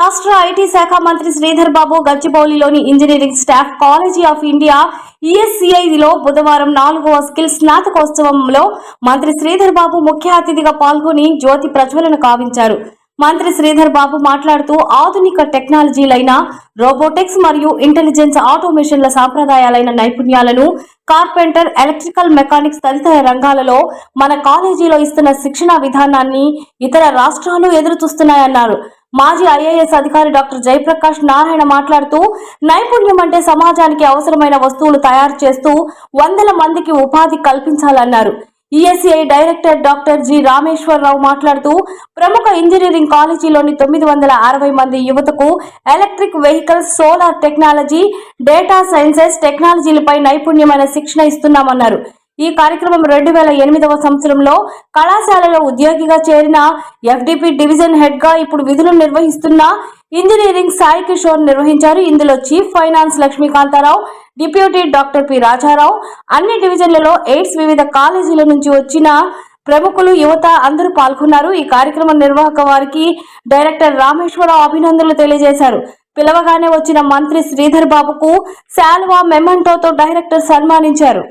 రాష్ట్ర ఐటీ శాఖ మంత్రి Sridhar Babu గచ్చిబౌలిలోని engineering staff college of India ఈఎస్సిఐలో బుధవారం నాలుగవ స్కిల్ స్నాతకోత్సవంలో మంత్రి శ్రీధర్ బాబు ముఖ్య అతిథిగా పాల్గొని జ్యోతి ప్రజ్వలన కావించారు. మంత్రి శ్రీధర్ బాబు మాట్లాడుతూ ఆధునిక టెక్నాలజీలైన రోబోటిక్స్ మరియు ఇంటెలిజెన్స్ ఆటోమేషన్ల సాంప్రదాయాలైన నైపుణ్యాలను కార్పెంటర్ ఎలక్ట్రికల్ మెకానిక్స్ తదితర రంగాలలో మన కాలేజీలో ఇస్తున్న శిక్షణా విధానాన్ని ఇతర రాష్ట్రాలు ఎదురు చూస్తున్నాయన్నారు మాజీ ఐఏఎస్ అధికారి డాక్టర్ జయప్రకాష్ నారాయణ మాట్లాడుతూ నైపుణ్యం అంటే సమాజానికి అవసరమైన వస్తువులు తయారు చేస్తూ వందల మందికి ఉపాధి కల్పించాలన్నారు. ESI director doctor G Rameshwara Rao మాట్లాడుతూ ప్రముఖ ఇంజనీరింగ్ కాలేజీలోని తొమ్మిది వందల అరవై మంది యువతకు electric vehicles solar technology data sciences టెక్నాలజీలపై నైపుణ్యమైన శిక్షణ ఇస్తున్నామన్నారు. ఈ కార్యక్రమం రెండు వేల ఎనిమిదవ సంవత్సరంలో కళాశాలలో ఉద్యోగిగా చేరిన ఎఫ్డిపి డివిజన్ హెడ్గా ఇప్పుడు విధులు నిర్వహిస్తున్న ఇంజనీరింగ్ సాయి కిషోర్ నిర్వహించారు. ఇందులో chief finance Lakshmikanta Rao deputy doctor P Raja Rao అన్ని డివిజన్లలో ఎయిడ్స్ వివిధ కాలేజీల నుంచి వచ్చిన ప్రముఖులు యువత అందరూ పాల్గొన్నారు. ఈ కార్యక్రమం నిర్వాహక వారికి డైరెక్టర్ రామేశ్వరరావు అభినందనలు తెలియజేశారు. పిలవగానే వచ్చిన మంత్రి శ్రీధర్ బాబుకు శాల్వా మెమంటోతో డైరెక్టర్ సన్మానించారు.